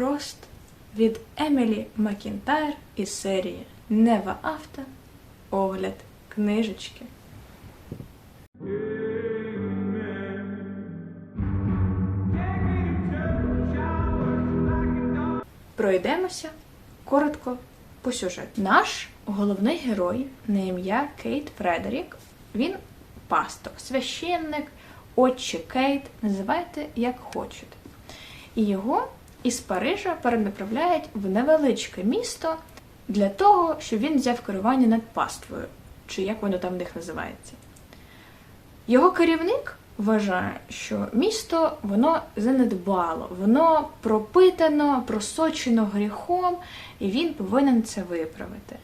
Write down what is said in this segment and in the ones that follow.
Crossed від Емілі Макінтайр із серії Нева Авто Огляд книжечки. Пройдемося коротко по сюжету. Наш головний герой на ім'я Кейт Фредерік. Він пастор, священник, отче Кейт, називайте як хочете. І його із Парижа перенаправляють в невеличке місто для того, щоб він взяв керування над паствою, чи як воно там в них називається. Його керівник вважає, що місто воно занедбало, воно пропитано, просочено гріхом, і він повинен це виправити.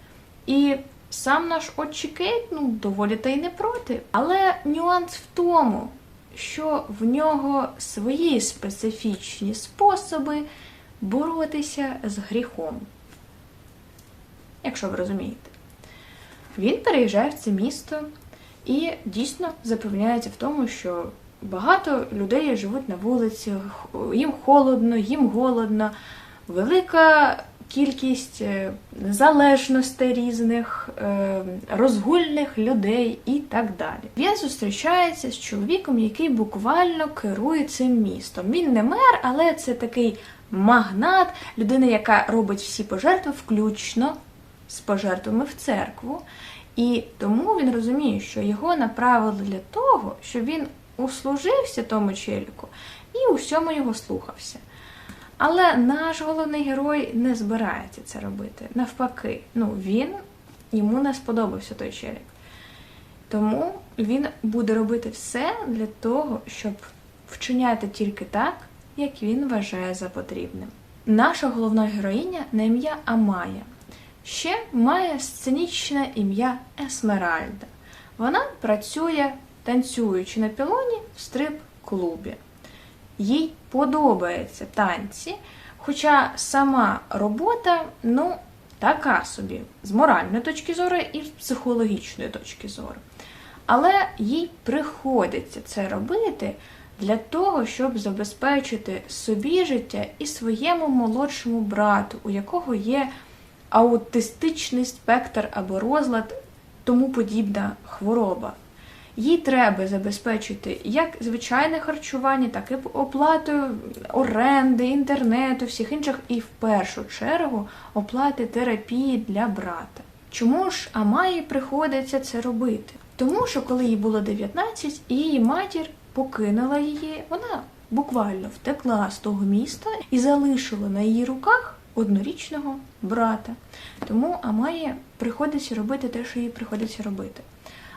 І сам наш отче Кейт, ну, доволі та й не проти. Але нюанс в тому, що в нього свої специфічні способи боротися з гріхом. Якщо ви розумієте. Він переїжджає в це місто і дійсно запевняється в тому, що багато людей живуть на вулиці, їм холодно, їм голодно, велика кількість е, залежностей різних, е, розгульних людей і так далі. Він зустрічається з чоловіком, який буквально керує цим містом. Він не мер, але це такий магнат, людина, яка робить всі пожертви, включно з пожертвами в церкву. І тому він розуміє, що його направили для того, щоб він услужився тому челіку і у всьому його слухався. Але наш головний герой не збирається це робити. Навпаки, ну він йому не сподобався той челік. Тому він буде робити все для того, щоб вчиняти тільки так, як він вважає за потрібним. Наша головна героїня на ім'я Амая. Ще має сценічне ім'я Есмеральда. Вона працює танцюючи на пілоні в стрип-клубі. Їй подобаються танці, хоча сама робота, ну, така собі, з моральної точки зору і з психологічної точки зору. Але їй приходиться це робити для того, щоб забезпечити собі життя і своєму молодшому брату, у якого є аутистичний спектр або розлад, тому подібна хвороба. Їй треба забезпечити як звичайне харчування, так і оплату оренди, інтернету, всіх інших, і в першу чергу оплати терапії для брата. Чому ж Амаї приходиться це робити? Тому що коли їй було 19, її матір покинула її, вона буквально втекла з того міста і залишила на її руках однорічного брата. Тому Амаї приходиться робити те, що їй приходиться робити.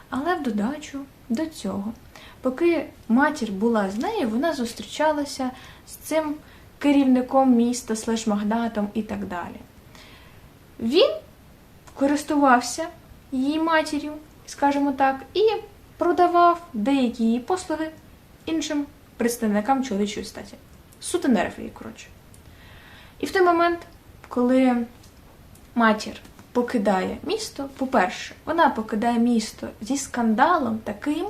Але в додачу до цього, поки матір була з нею, вона зустрічалася з цим керівником міста, слеш-магнатом і так далі. Він користувався її матір'ю, скажімо так, і продавав деякі її послуги іншим представникам чоловічої статі. Сутенерів її, коротше. І в той момент, коли матір покидає місто, по-перше, вона покидає місто зі скандалом таким,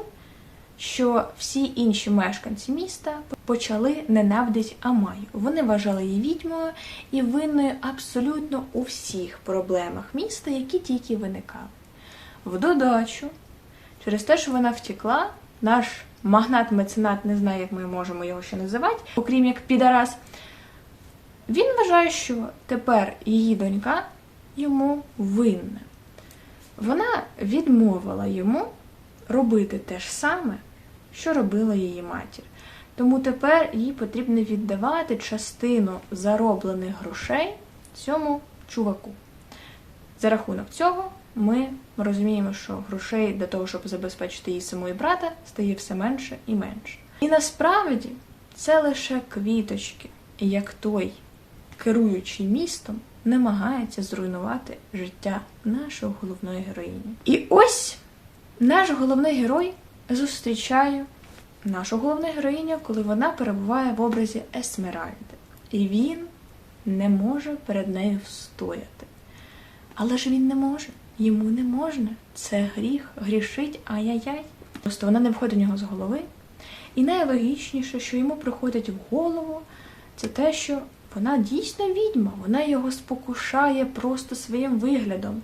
що всі інші мешканці міста почали ненавидіти Амаю. Вони вважали її відьмою і винною абсолютно у всіх проблемах міста, які тільки виникали. В додачу, через те, що вона втекла, наш магнат-меценат, не знаю, як ми можемо його ще називати, окрім як підарас, він вважає, що тепер її донька йому винна. Вона відмовила йому робити те ж саме, що робила її матір. Тому тепер їй потрібно віддавати частину зароблених грошей цьому чуваку. За рахунок цього ми розуміємо, що грошей для того, щоб забезпечити її самої брата, стає все менше і менше. І насправді це лише квіточки, як той керуючий містом, намагається зруйнувати життя нашої головної героїні. І ось наш головний герой зустрічає нашу головну героїню, коли вона перебуває в образі Есмеральди. І він не може перед нею встояти. Але ж він не може, йому не можна. Це гріх, грішить, ай-яй-яй. Просто вона не входить у нього з голови. І найлогічніше, що йому приходить в голову, це те, що вона дійсно відьма, вона його спокушає просто своїм виглядом.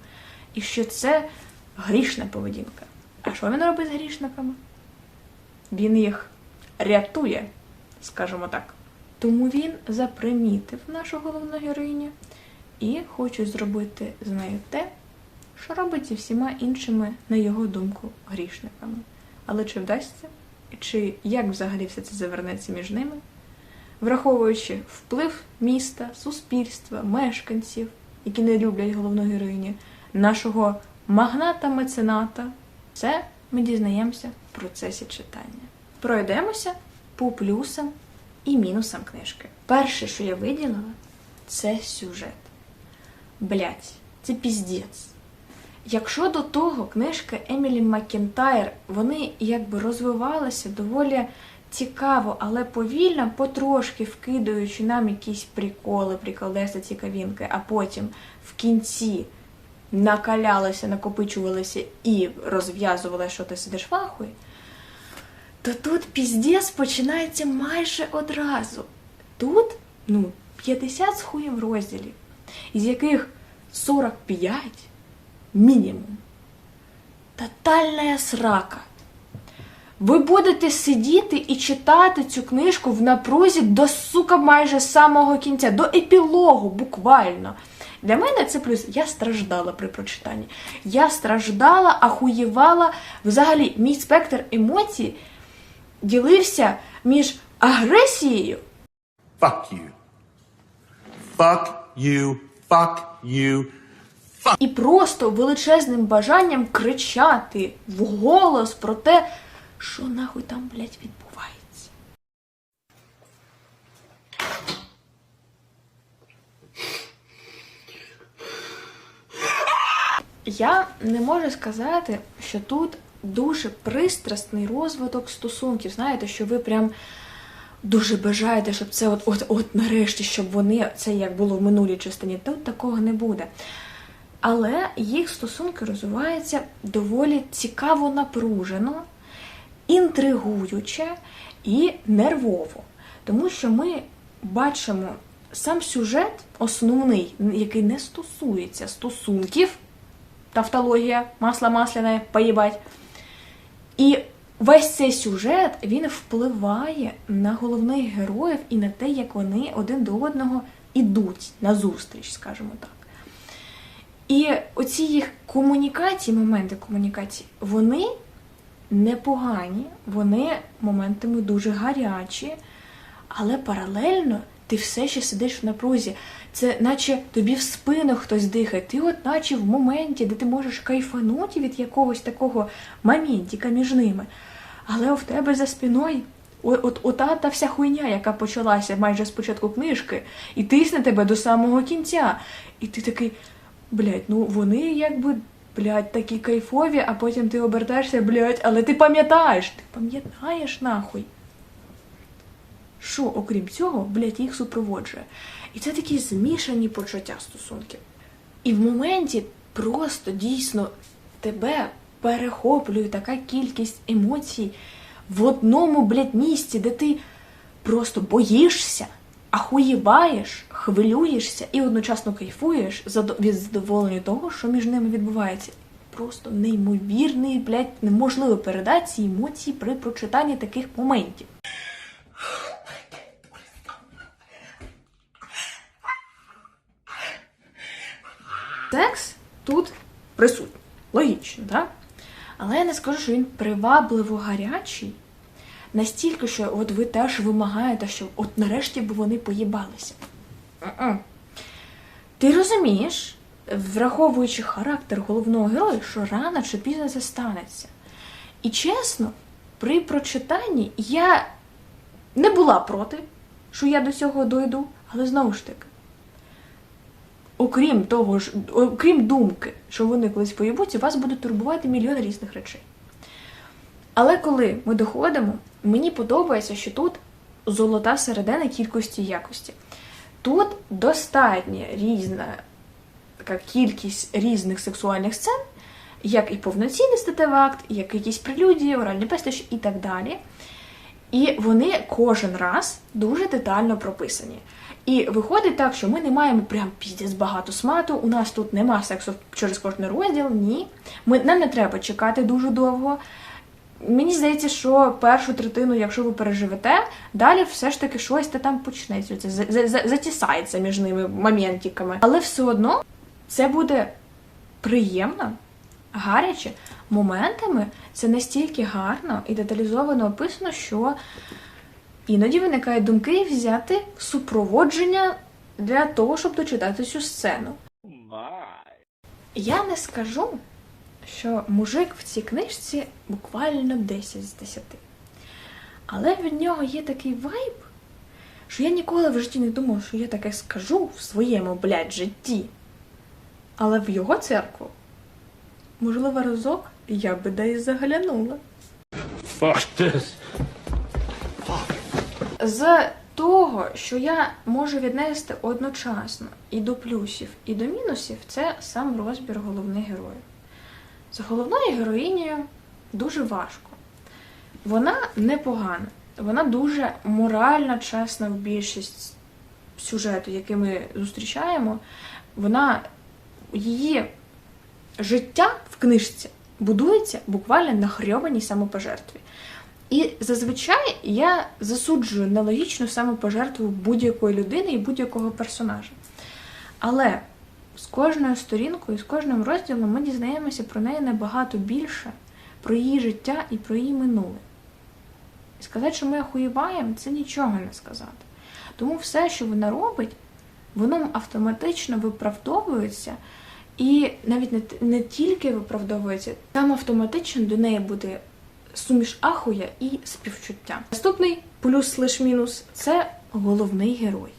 І що це грішна поведінка. А що він робить з грішниками? Він їх рятує, скажімо так. Тому він запримітив нашу головну героїню і хоче зробити з нею те, що робить зі всіма іншими, на його думку, грішниками. Але чи вдасться? Чи як взагалі все це завернеться між ними? Враховуючи вплив міста, суспільства, мешканців, які не люблять головну героїню, нашого магната-мецената, це ми дізнаємося в процесі читання. Пройдемося по плюсам і мінусам книжки. Перше, що я виділила, це сюжет. Блять, це піздець. Якщо до того книжка Емілі Маккентайр, вони якби розвивалися доволі цікаво, але повільно, потрошки вкидаючи нам якісь приколи, приколеси, цікавінки, а потім в кінці накалялися, накопичувалися і розв'язували, що ти сидиш в ахуї, то тут піздець починається майже одразу. Тут, ну, 50 з хуєм розділів, із яких 45 мінімум. Тотальна срака. Ви будете сидіти і читати цю книжку в напрузі до сука майже самого кінця, до епілогу, буквально. Для мене це плюс. Я страждала при прочитанні. Я страждала, ахуєвала. Взагалі, мій спектр емоцій ділився між агресією Fuck you. Fuck you. Fuck you. і просто величезним бажанням кричати вголос про те, що нахуй там, блядь, відбувається. Я не можу сказати, що тут дуже пристрасний розвиток стосунків. Знаєте, що ви прям дуже бажаєте, щоб це от, от, от нарешті, щоб вони це як було в минулій частині. Тут такого не буде. Але їх стосунки розвиваються доволі цікаво напружено, інтригуюче і нервово. Тому що ми бачимо сам сюжет основний, який не стосується стосунків, тавтологія, масло масляне, поїбать. І весь цей сюжет він впливає на головних героїв і на те, як вони один до одного ідуть на зустріч, скажімо так. І оці їх комунікації, моменти комунікації, вони непогані, вони моментами дуже гарячі, але паралельно ти все ще сидиш в напрузі. Це наче тобі в спину хтось дихає. Ти, от наче в моменті, де ти можеш кайфанути від якогось такого моментіка між ними. Але в тебе за спиною от, ота та вся хуйня, яка почалася майже з початку книжки, і тисне тебе до самого кінця. І ти такий, блядь, ну вони якби, блядь, такі кайфові, а потім ти обертаєшся, блядь, але ти пам'ятаєш, ти пам'ятаєш нахуй. Що, окрім цього, блядь, їх супроводжує. І це такі змішані почуття стосунків. І в моменті просто дійсно тебе перехоплює така кількість емоцій в одному, блядь, місці, де ти просто боїшся, ахуєваєш, хвилюєшся і одночасно кайфуєш від задоволення того, що між ними відбувається. Просто неймовірний, блядь, неможливо передати ці емоції при прочитанні таких моментів. Секс тут присутній. Логічно, так? Але я не скажу, що він привабливо гарячий. Настільки, що от ви теж вимагаєте, щоб от нарешті б вони поїбалися. Ти розумієш, враховуючи характер головного героя, що рано чи пізно це станеться. І чесно, при прочитанні я не була проти, що я до цього дойду, але знову ж таки, окрім того ж, окрім думки, що вони колись поїбуться, вас буде турбувати мільйон різних речей. Але коли ми доходимо, мені подобається, що тут золота середина кількості якості. Тут достатня різна така кількість різних сексуальних сцен, як і повноцінний статевий акт, як якісь прелюдії, оральні пестощі і так далі. І вони кожен раз дуже детально прописані. І виходить так, що ми не маємо прям піздець багато смату. У нас тут нема сексу через кожний розділ. Ні. Ми, нам не треба чекати дуже довго. Мені здається, що першу третину, якщо ви переживете, далі все ж таки щось та там почнеться. Це за- за- за- затісається між ними моментиками. Але все одно це буде приємно, гаряче. Моментами це настільки гарно і деталізовано описано, що іноді виникають думки взяти супроводження для того, щоб дочитати цю сцену. Я не скажу, що мужик в цій книжці буквально 10 з 10. Але від нього є такий вайб, що я ніколи в житті не думав, що я таке скажу в своєму, блядь, житті. Але в його церкву, можливо, разок я би десь заглянула. Fuck this. З того, що я можу віднести одночасно і до плюсів, і до мінусів, це сам розбір головних героїв. З головною героїнею дуже важко. Вона непогана, вона дуже морально чесна в більшість сюжету, який ми зустрічаємо. Вона її життя в книжці будується буквально на хрьованій самопожертві. І зазвичай я засуджую нелогічну самопожертву будь-якої людини і будь-якого персонажа. Але з кожною сторінкою, з кожним розділом ми дізнаємося про неї набагато більше, про її життя і про її минуле. І сказати, що ми охуєваємо, це нічого не сказати. Тому все, що вона робить, воно автоматично виправдовується, і навіть не, не тільки виправдовується, там автоматично до неї буде суміш ахуя і співчуття. Наступний плюс лиш мінус це головний герой.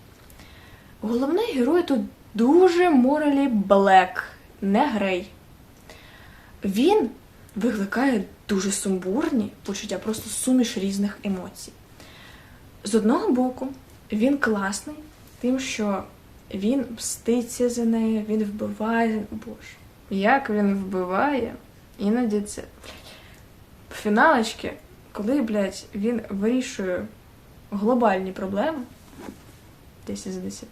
Головний герой тут дуже моралі блек, не грей. Він викликає дуже сумбурні почуття, просто суміш різних емоцій. З одного боку, він класний, тим, що він мститься за нею, він вбиває. Боже, як він вбиває, іноді це. В фіналочці, коли, блядь, він вирішує глобальні проблеми 10 з 10.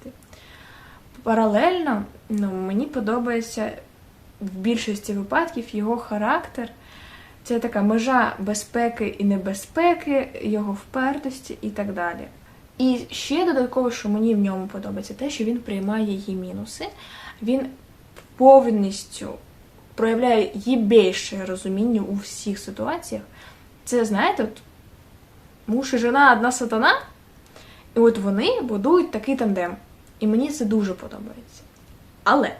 Паралельно, ну, мені подобається в більшості випадків його характер. Це така межа безпеки і небезпеки, його впертості і так далі. І ще додатково, що мені в ньому подобається, те, що він приймає її мінуси, він повністю проявляє їбейше розуміння у всіх ситуаціях. Це, знаєте, от муж і жена одна сатана, і от вони будують такий тандем. І мені це дуже подобається. Але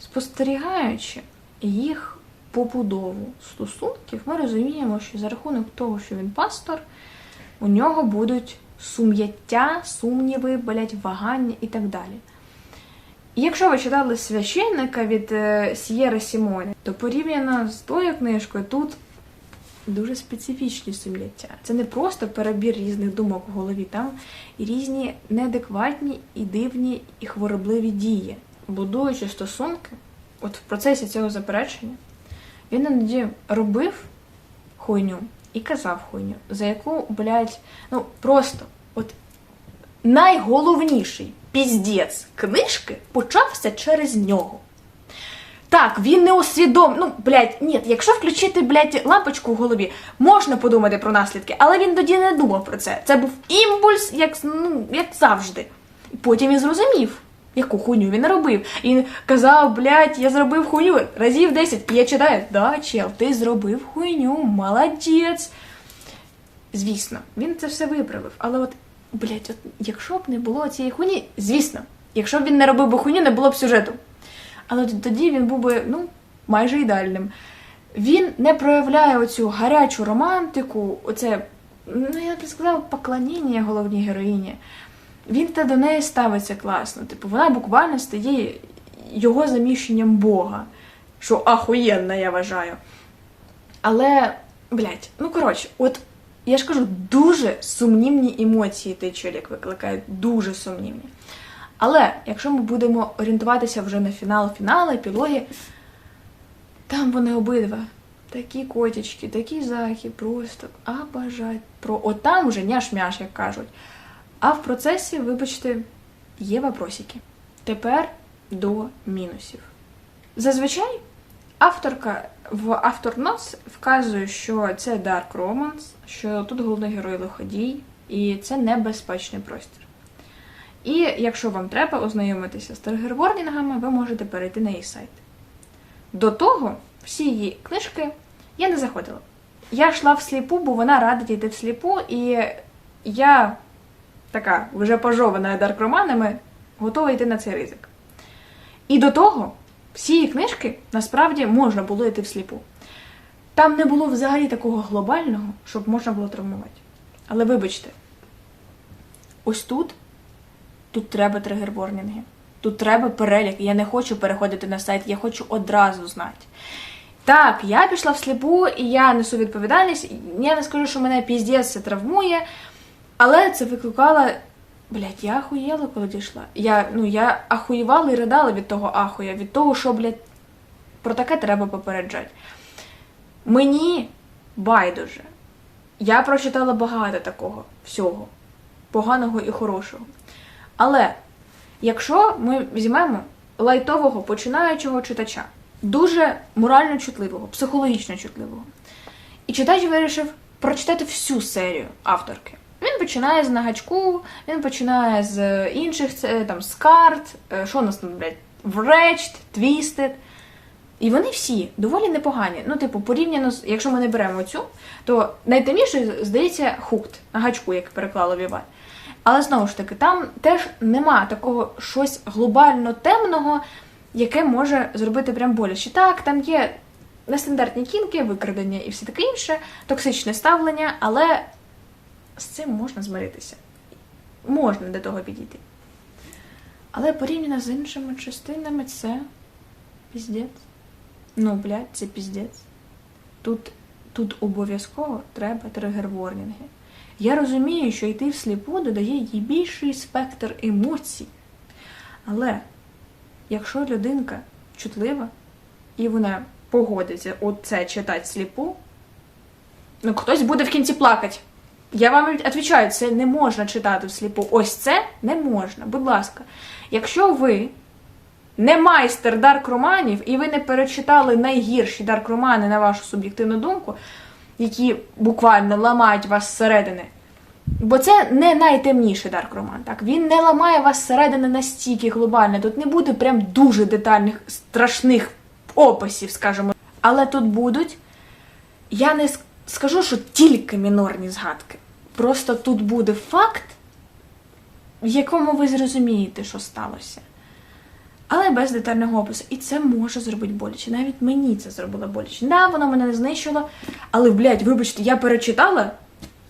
спостерігаючи їх побудову стосунків, ми розуміємо, що за рахунок того, що він пастор, у нього будуть сум'яття, сумніви, блять, вагання і так далі. Якщо ви читали священника від е, Сієри Сімоні, то порівняно з тою книжкою тут дуже специфічні сум'яття. Це не просто перебір різних думок в голові, там і різні неадекватні, і дивні, і хворобливі дії. Будуючи стосунки, от в процесі цього заперечення, він іноді робив хуйню і казав хуйню, за яку, блядь, ну просто от найголовніший піздець книжки почався через нього. Так, він не усвідом... Ну, блядь, ні, якщо включити, блядь, лампочку в голові, можна подумати про наслідки, але він тоді не думав про це. Це був імпульс, як, ну, як завжди. І потім він зрозумів, яку хуйню він робив. І він казав, блядь, я зробив хуйню разів 10. І я читаю, да, чел, ти зробив хуйню, молодець. Звісно, він це все виправив. Але от, блядь, от якщо б не було цієї хуйні, звісно, якщо б він не робив би хуйню, не було б сюжету. Але тоді він був би, ну, майже ідеальним. Він не проявляє оцю гарячу романтику, оце, ну я б сказала, поклоніння головній героїні. Він та до неї ставиться класно. Типу, вона буквально стає його заміщенням Бога. Що ахуєнно, я вважаю. Але, блядь, ну коротше, от я ж кажу, дуже сумнівні емоції той чоловік викликає, дуже сумнівні. Але якщо ми будемо орієнтуватися вже на фінал фінал, епілоги, там вони обидва Такі котички, такі захи, просто обожать. Про от там вже няш-мяш, як кажуть. А в процесі, вибачте, є вопросики. Тепер до мінусів. Зазвичай авторка в авторнос вказує, що це Dark Romance, що тут головний герой лиходій, і це небезпечний простір. І якщо вам треба ознайомитися з тригерворнінгами, ви можете перейти на її сайт. До того всі її книжки я не заходила. Я йшла всліпу, бо вона радить йти всліпу, і я така вже пожована даркроманами, готова йти на цей ризик. І до того всі її книжки насправді можна було йти всліпу. Там не було взагалі такого глобального, щоб можна було травмувати. Але вибачте, ось тут, тут треба тригерворнінги. Тут треба перелік. Я не хочу переходити на сайт, я хочу одразу знати. Так, я пішла всліпу, і я несу відповідальність. Я не скажу, що мене піздець це травмує, але це викликало. Блять, я ахуєла, коли дійшла. Я, ну, я ахуєвала і ридала від того ахуя, від того, що, блядь, про таке треба попереджати. Мені байдуже. Я прочитала багато такого всього, поганого і хорошого. Але якщо ми візьмемо лайтового починаючого читача, дуже морально чутливого, психологічно чутливого, і читач вирішив прочитати всю серію авторки. Він починає з нагачку, він починає з інших це, там з карт, е, що у нас там, блядь, Wretched, Twisted. І вони всі доволі непогані. Ну, типу, порівняно з, якщо ми не беремо цю, то найтемнішою, здається, хукт на гачку, як переклала Віват. Але знову ж таки, там теж нема такого щось глобально темного, яке може зробити прям боляче. Так, там є нестандартні кінки, викрадення і все таке інше, токсичне ставлення, але з цим можна змиритися. Можна до того підійти. Але порівняно з іншими частинами це піздець. Ну, блядь, це піздець. Тут, тут обов'язково треба тригер-ворнінги. Я розумію, що йти всліпу додає їй більший спектр емоцій. Але якщо людинка чутлива і вона погодиться оце читати сліпу, ну хтось буде в кінці плакати. Я вам відповідаю, це не можна читати всліпу. Ось це не можна. Будь ласка, якщо ви не майстер дарк-романів, і ви не перечитали найгірші дарк-романи, на вашу суб'єктивну думку, які буквально ламають вас зсередини. Бо це не найтемніший дарк-роман. Так? Він не ламає вас зсередини настільки глобально. Тут не буде прям дуже детальних, страшних описів, скажімо. Але тут будуть. Я не скажу, що тільки мінорні згадки. Просто тут буде факт, в якому ви зрозумієте, що сталося. Але без детального опису. І це може зробити боляче. Навіть мені це зробило боляче. Да, воно мене не знищило. Але, блядь, вибачте, я перечитала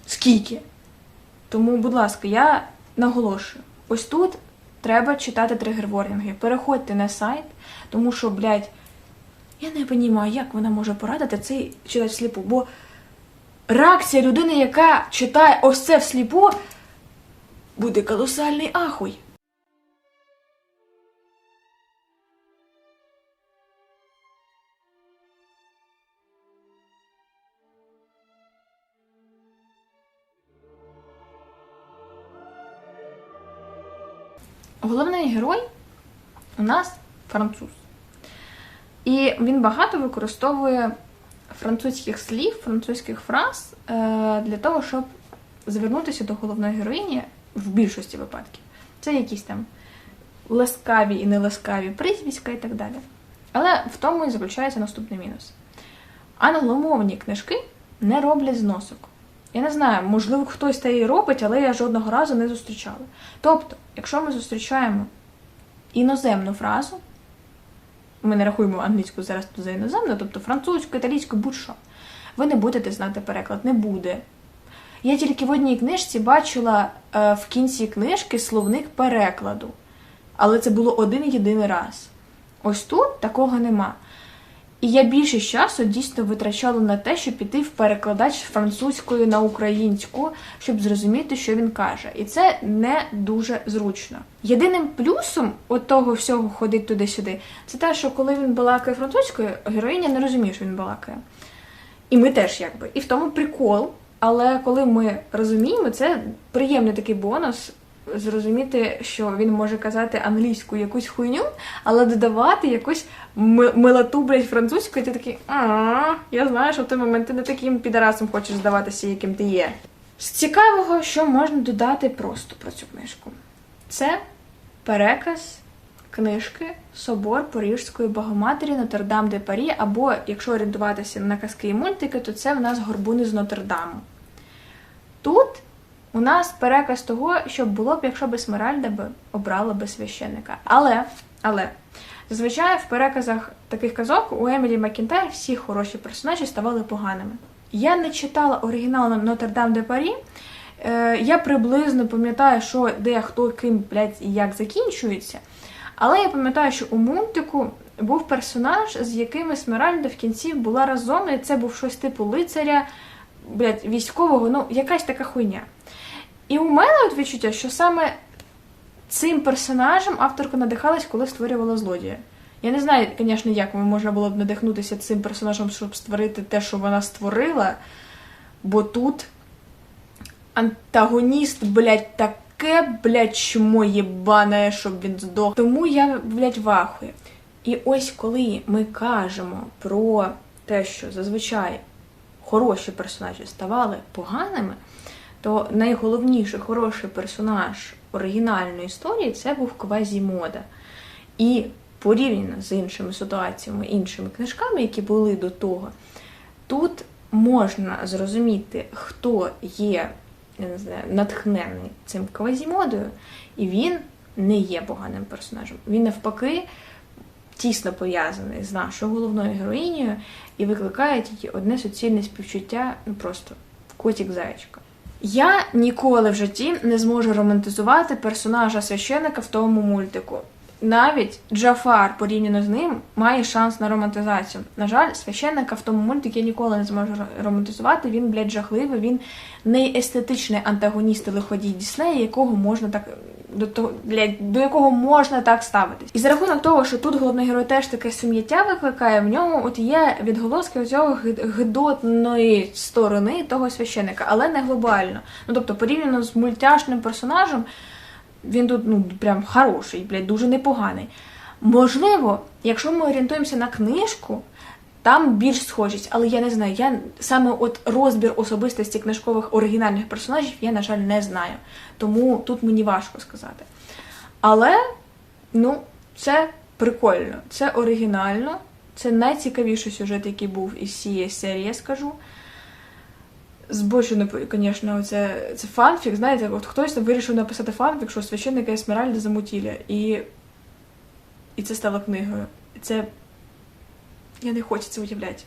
скільки. Тому, будь ласка, я наголошую: ось тут треба читати тригер-ворнінги. Переходьте на сайт, тому що, блядь, я не розумію, як вона може порадити цей читати всліпу. Бо реакція людини, яка читає ось це всліпу, буде колосальний ахуй. Головний герой у нас француз. І він багато використовує французьких слів, французьких фраз е, для того, щоб звернутися до головної героїні в більшості випадків. Це якісь там ласкаві і неласкаві прізвиська і так далі. Але в тому і заключається наступний мінус. Англомовні книжки не роблять зносок. Я не знаю, можливо, хтось та і робить, але я жодного разу не зустрічала. Тобто, якщо ми зустрічаємо іноземну фразу, ми не рахуємо англійську зараз за іноземну, тобто французьку, італійську, будь-що, ви не будете знати переклад, не буде. Я тільки в одній книжці бачила е, в кінці книжки словник перекладу, але це було один єдиний раз. Ось тут такого нема. І я більшість часу дійсно витрачала на те, щоб піти в перекладач французької на українську, щоб зрозуміти, що він каже. І це не дуже зручно. Єдиним плюсом от того всього ходить туди-сюди, це те, що коли він балакає французькою, героїня не розуміє, що він балакає. І ми теж якби. І в тому прикол. Але коли ми розуміємо, це приємний такий бонус. Зрозуміти, що він може казати англійську якусь хуйню, але додавати якусь милоту, блядь, французьку, і ти такий, а я знаю, що в той момент ти не таким підарасом хочеш здаватися, яким ти є. З цікавого, що можна додати просто про цю книжку. Це переказ книжки Собор Парижської Богоматері Нотр-Дам де Парі, або, якщо орієнтуватися на казки і мультики, то це в нас горбуни з Нотр-Даму. Тут у нас переказ того, що було б, якщо б Есмеральда б обрала би священника. Але, але, зазвичай в переказах таких казок у Емілі Макінтайр всі хороші персонажі ставали поганими. Я не читала оригінал Нотр-Дам де Парі. Е, я приблизно пам'ятаю, що де хто ким, блядь, і як закінчується. Але я пам'ятаю, що у мультику був персонаж, з яким Есмеральда в кінці була разом, і це був щось типу лицаря, блядь, військового, ну, якась така хуйня. І у мене от відчуття, що саме цим персонажем авторка надихалась, коли створювала злодія. Я не знаю, звісно, як можна було б надихнутися цим персонажем, щоб створити те, що вона створила, бо тут антагоніст, блядь, таке, блядь, чмо єбане, щоб він здох. Тому я, блядь, вахую. І ось коли ми кажемо про те, що зазвичай хороші персонажі ставали поганими, то найголовніший хороший персонаж оригінальної історії це був Квазімода. І порівняно з іншими ситуаціями, іншими книжками, які були до того, тут можна зрозуміти, хто є я не знаю, натхнений цим квазімодою, і він не є поганим персонажем. Він навпаки тісно пов'язаний з нашою головною героїнею і викликає тільки одне суцільне співчуття, ну просто котик зайчика. Я ніколи в житті не зможу романтизувати персонажа священика в тому мультику. Навіть Джафар, порівняно з ним, має шанс на романтизацію. На жаль, священника в тому мультику я ніколи не зможу романтизувати. Він, блядь, жахливий, він не естетичний антагоніст і лиходій Діснея, якого можна так до того, блядь, до якого можна так ставитись. І за рахунок того, що тут головний герой теж таке сум'яття викликає, в ньому от є відголоски цього гидотної сторони того священика, але не глобально. Ну тобто, порівняно з мультяшним персонажем, він тут ну прям хороший, блядь, дуже непоганий. Можливо, якщо ми орієнтуємося на книжку, там більш схожість, але я не знаю. Я саме от розбір особистості книжкових оригінальних персонажів я, на жаль, не знаю. Тому тут мені важко сказати. Але, ну, це прикольно, це оригінально, це найцікавіший сюжет, який був із цієї серії, я скажу. Збочено, звісно, це, це фанфік. Знаєте, от хтось вирішив написати фанфік, що священника Есмеральда замутіля. І, і це стало книгою. Це. Я не хочу це уявляти.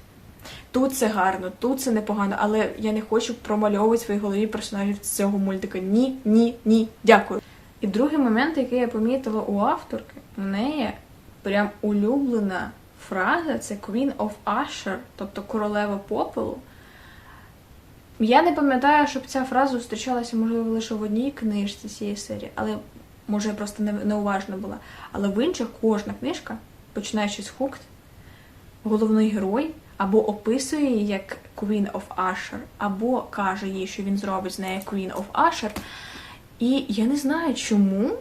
Тут це гарно, тут це непогано, але я не хочу промальовувати в своїй голові персонажів цього мультика. Ні, ні, ні. Дякую. І другий момент, який я помітила у авторки, в неї прям улюблена фраза це Queen of Usher, тобто королева попелу. Я не пам'ятаю, щоб ця фраза зустрічалася, можливо, лише в одній книжці цієї серії, але може я просто не- неуважна була. Але в інших кожна книжка, починаючи з Hooked, головний герой або описує її як Queen of Usher, або каже їй, що він зробить з нею Queen of Usher. І я не знаю, чому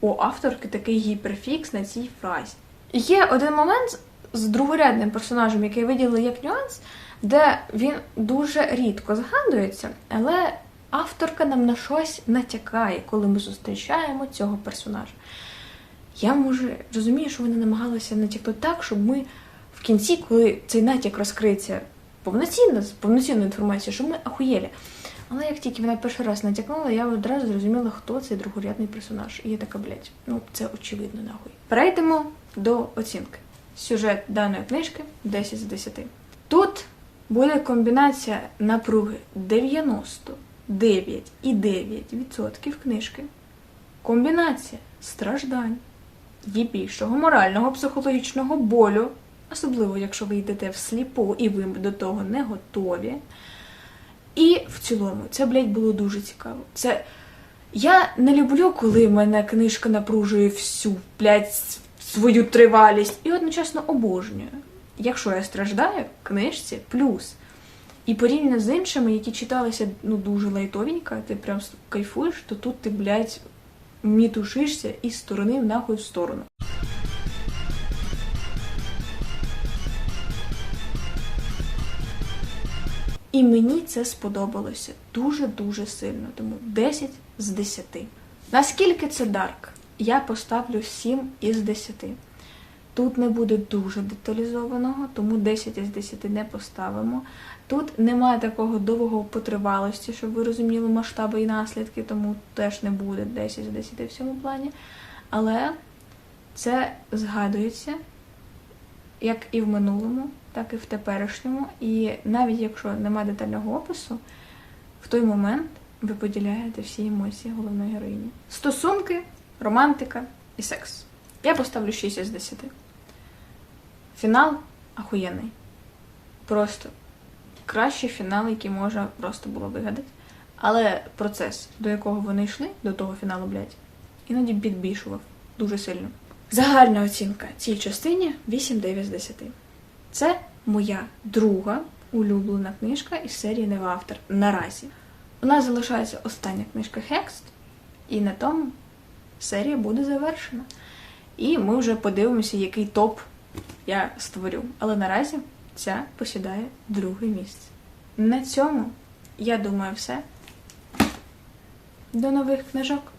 у авторки такий гіперфікс на цій фразі. Є один момент з другорядним персонажем, який виділили як нюанс, де він дуже рідко згадується, але авторка нам на щось натякає, коли ми зустрічаємо цього персонажа. Я може розумію, що вони намагалися натякнути так, щоб ми в кінці, коли цей натяк розкриється повноцінно, з повноцінною інформацією, щоб ми ахуєлі. Але як тільки вона перший раз натякнула, я одразу зрозуміла, хто цей другорядний персонаж. І я така, блядь, ну це очевидно нахуй. Перейдемо до оцінки. Сюжет даної книжки 10 з 10. Тут буде комбінація напруги 99,9% книжки. Комбінація страждань, є більшого морального психологічного болю, особливо якщо ви йдете всліпу і ви до того не готові. І в цілому, це, блядь, було дуже цікаво. Це. Я не люблю, коли мене книжка напружує всю, блядь, свою тривалість, і одночасно обожнюю. якщо я страждаю, книжці плюс. І порівняно з іншими, які читалися ну, дуже лайтовенько, ти прям кайфуєш, то тут ти, блядь, мітушишся із сторони в нахуй в сторону. І мені це сподобалося дуже-дуже сильно, тому 10 з 10. Наскільки це дарк? Я поставлю 7 із 10. Тут не буде дуже деталізованого, тому 10 із 10 не поставимо. Тут немає такого довгого потривалості, щоб ви розуміли масштаби і наслідки, тому теж не буде 10 з 10 в цьому плані. Але це згадується як і в минулому, так і в теперішньому. І навіть якщо немає детального опису, в той момент ви поділяєте всі емоції головної героїні. Стосунки, романтика і секс. Я поставлю 6 із 10. Фінал ахуєнний. Просто кращий фінал, який можна просто було вигадати. Але процес, до якого вони йшли, до того фіналу, блядь, іноді підбільшував дуже сильно. Загальна оцінка цій частині 8-9 з 10. Це моя друга улюблена книжка із серії Невавтор наразі. У нас залишається остання книжка Хекст, і на тому серія буде завершена. І ми вже подивимося, який топ я створю. Але наразі ця посідає друге місце. На цьому, я думаю, все. До нових книжок!